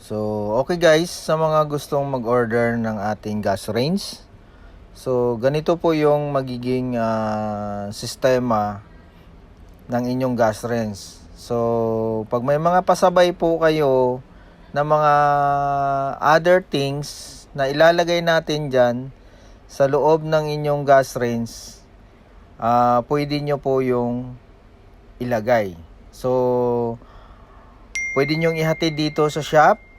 So, okay guys, sa mga gustong mag-order ng ating gas range. So, ganito po yung magiging ah, sistema ng inyong gas range. So, pag may mga pasabay po kayo na mga other things na ilalagay natin dyan sa loob ng inyong gas range, ah pwede nyo po yung ilagay. So, pwede nyo ihatid dito sa shop.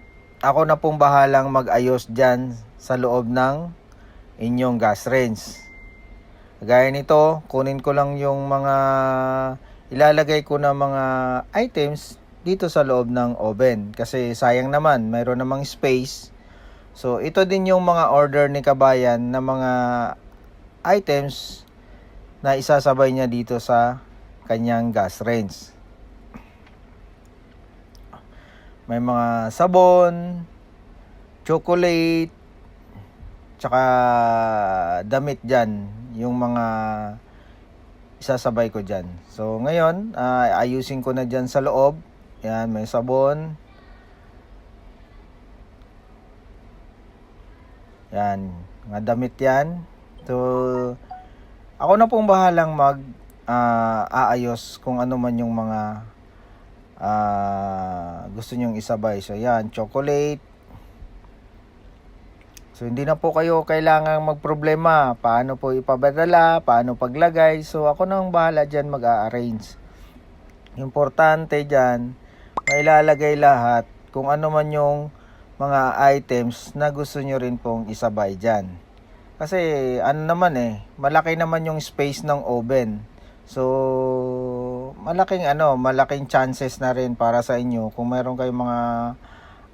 Ako na pong bahalang mag-ayos dyan sa loob ng inyong gas range. Gaya nito, kunin ko lang yung mga ilalagay ko na mga items dito sa loob ng oven. Kasi sayang naman, mayroon namang space. So, ito din yung mga order ni Kabayan na mga items na isasabay niya dito sa kanyang gas range. May mga sabon, chocolate, tsaka damit dyan. Yung mga isasabay ko dyan. So, ngayon, ah, ayusin ko na dyan sa loob. Yan, may sabon. Yan, mga damit yan. So, ako na pong bahalang mag ah, aayos kung ano man yung mga ah, gusto nyong isabay. So, yan, chocolate. So, hindi na po kayo kailangang magproblema. Paano po ipapadala, paano paglagay. So, ako na ang bahala dyan mag-a-arrange. Importante dyan, mailalagay lahat kung ano man yung mga items na gusto nyo rin pong isabay dyan. Kasi ano naman eh, malaki naman yung space ng oven. So, malaking ano, malaking chances na rin para sa inyo kung meron kayong mga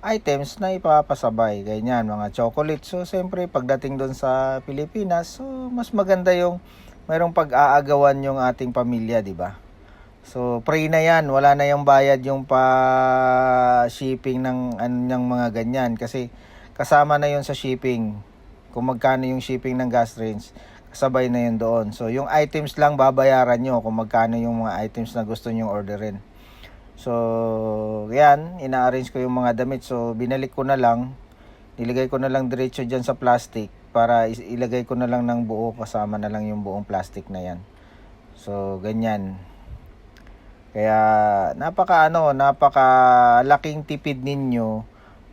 items na ipapasabay. Ganyan, mga chocolate. So, siyempre, pagdating doon sa Pilipinas, so, mas maganda yung mayroong pag-aagawan yung ating pamilya, di ba? So, free na yan. Wala na yung bayad yung pa-shipping ng anyang mga ganyan. Kasi, kasama na yun sa shipping. Kung magkano yung shipping ng gas range, kasabay na yun doon. So, yung items lang babayaran nyo kung magkano yung mga items na gusto nyong orderin. So, yan, ina-arrange ko yung mga damit. So, binalik ko na lang. Nilagay ko na lang diretso dyan sa plastic para ilagay ko na lang ng buo kasama na lang yung buong plastic na yan. So, ganyan. Kaya, napaka ano, napaka laking tipid ninyo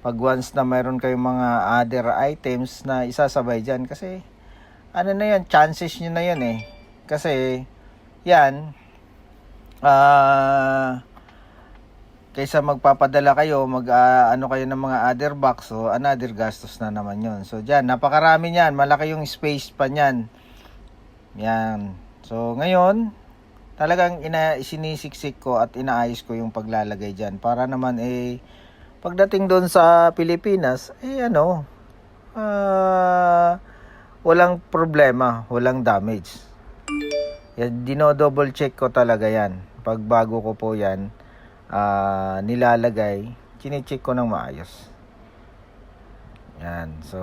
pag once na mayroon kayong mga other items na isasabay dyan. Kasi, ano na yan, chances nyo na yan eh. Kasi, yan, ah, kaysa magpapadala kayo, mag ah, ano kayo ng mga other box, so another gastos na naman yon So diyan, napakarami niyan, malaki yung space pa niyan. Yan. So ngayon, talagang ina sinisiksik ko at inaayos ko yung paglalagay diyan para naman eh pagdating doon sa Pilipinas, eh ano, ah, walang problema, walang damage. Yan, dino-double check ko talaga yan. Pag bago ko po yan, ah, nilalagay, chinecheck ko ng maayos. Yan. So,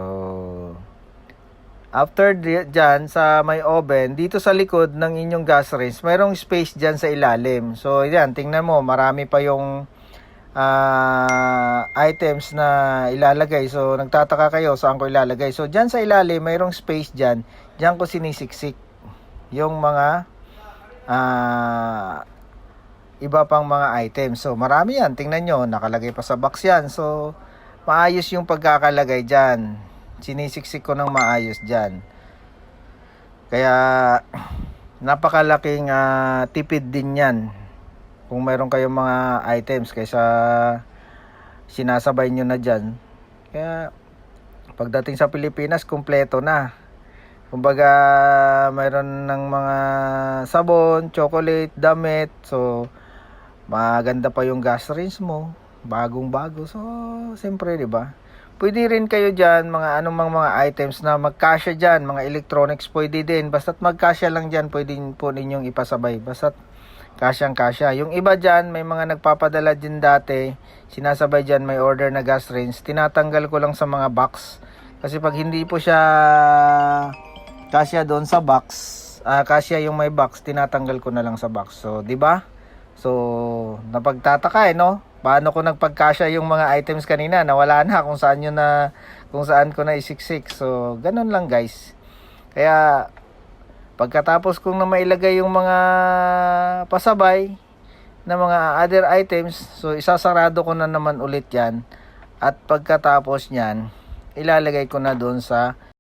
after dyan, sa may oven, dito sa likod ng inyong gas range, mayroong space dyan sa ilalim. So, yan, tingnan mo, marami pa yung ah, items na ilalagay. So, nagtataka kayo saan ko ilalagay. So, dyan sa ilalim, mayroong space dyan. Dyan ko sinisiksik yung mga ah, iba pang mga items. So, marami yan. Tingnan nyo, nakalagay pa sa box yan. So, maayos yung pagkakalagay dyan. Sinisiksik ko ng maayos dyan. Kaya, napakalaking ah, tipid din yan. Kung mayroon kayong mga items kaysa sinasabay nyo na dyan. Kaya, pagdating sa Pilipinas, kumpleto na. Kumbaga, mayroon ng mga sabon, chocolate, damit. So, maganda pa yung gas range mo. Bagong bago. So, siyempre, di ba? Pwede rin kayo dyan, mga anumang mga items na magkasya dyan, mga electronics pwede din. Basta't magkasya lang dyan, pwede po ninyong ipasabay. Basta't kasyang kasya. Yung iba dyan, may mga nagpapadala din dati, sinasabay dyan, may order na gas range. Tinatanggal ko lang sa mga box. Kasi pag hindi po siya kasya doon sa box, ah kasya yung may box, tinatanggal ko na lang sa box. So, di ba? So, napagtataka eh, no? Paano ko nagpagkasya yung mga items kanina, nawala na kung saan yun na kung saan ko na isiksik. So, ganun lang guys. Kaya pagkatapos kong na mailagay yung mga pasabay na mga other items, so isasarado ko na naman ulit yan. At pagkatapos niyan, ilalagay ko na doon sa